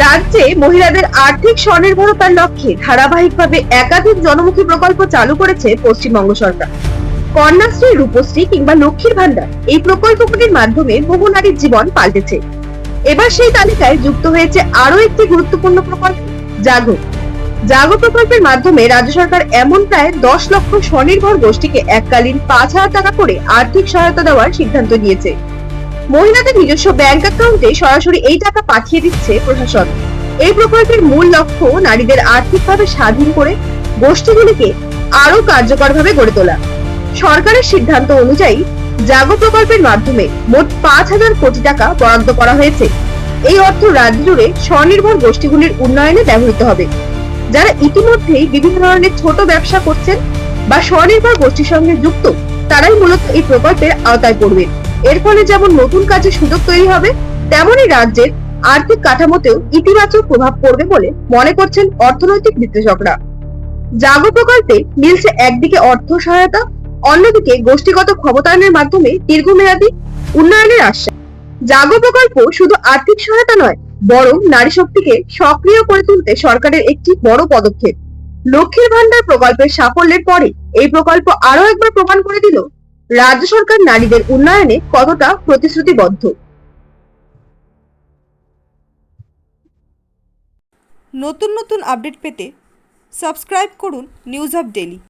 রাজ্যে মহিলাদের আর্থিক স্বনির্ভরতার লক্ষ্যে ধারাবাহিকভাবে একাধিক জনমুখী প্রকল্প চালু করেছে পশ্চিমবঙ্গ সরকার। কন্যাশ্রী, রূপশ্রী কিংবা লক্ষ্মীর ভান্ডার এই প্রকল্পগুলির মাধ্যমে বহু নারীর জীবন পাল্টেছে। এবার সেই তালিকায় যুক্ত হয়েছে আরও একটি গুরুত্বপূর্ণ প্রকল্প, জাগো। জাগো প্রকল্পের মাধ্যমে রাজ্য সরকার এমন প্রায় দশ লক্ষ স্বনির্ভর গোষ্ঠীকে এককালীন পাঁচ হাজার টাকা করে আর্থিক সহায়তা দেওয়ার সিদ্ধান্ত নিয়েছে। মহিলাদের নিজস্ব ব্যাংক অ্যাকাউন্টে সরাসরি এই টাকা পাঠিয়ে দিচ্ছে প্রশাসন। এই প্রকল্পের মূল লক্ষ্য নারীদের আর্থিকভাবে স্বাধীন করে গোষ্ঠীগুলিকে আরও কার্যকরভাবে গড়ে তোলা। সরকারের সিদ্ধান্ত অনুযায়ী জাগো প্রকল্পের মাধ্যমে মোট পাঁচ হাজার কোটি টাকা বরাদ্দ করা হয়েছে। এই অর্থ রাজ্য জুড়ে স্বনির্ভর গোষ্ঠীগুলির উন্নয়নে ব্যবহৃত হবে। যারা ইতিমধ্যেই বিভিন্ন ধরনের ছোট ব্যবসা করছেন বা স্বনির্ভর গোষ্ঠীর সঙ্গে যুক্ত, তারাই মূলত এই প্রকল্পের আওতায় পড়বে এর ফলে যেমন নতুন কাজের সুযোগ তৈরি হবে, তেমনই রাজ্যের আর্থিক কাঠামোতেও ইতিবাচক প্রভাব পড়বে বলে মনে করছেন অর্থনৈতিক বিশ্লেষকরা জাগো প্রকল্পে মিলছে একদিকে অর্থ সহায়তা, অন্যদিকে গোষ্ঠীগত ক্ষমতায়নের মাধ্যমে দীর্ঘমেয়াদী উন্নয়নের আশ্বাস জাগো প্রকল্প শুধু আর্থিক সহায়তা নয়, বরং নারী শক্তিকে সক্রিয় করে তুলতে সরকারের একটি বড় পদক্ষেপ। লক্ষ্মীর ভান্ডার প্রকল্পের সাফল্যের পরে এই প্রকল্প আরও একবার প্রমাণ করে দিল রাজ্য সরকার নারীদের উন্নয়নে কতটা প্রতিশ্রুতিবদ্ধ? নতুন নতুন আপডেট পেতে সাবস্ক্রাইব করুন নিউজ আপ ডেলি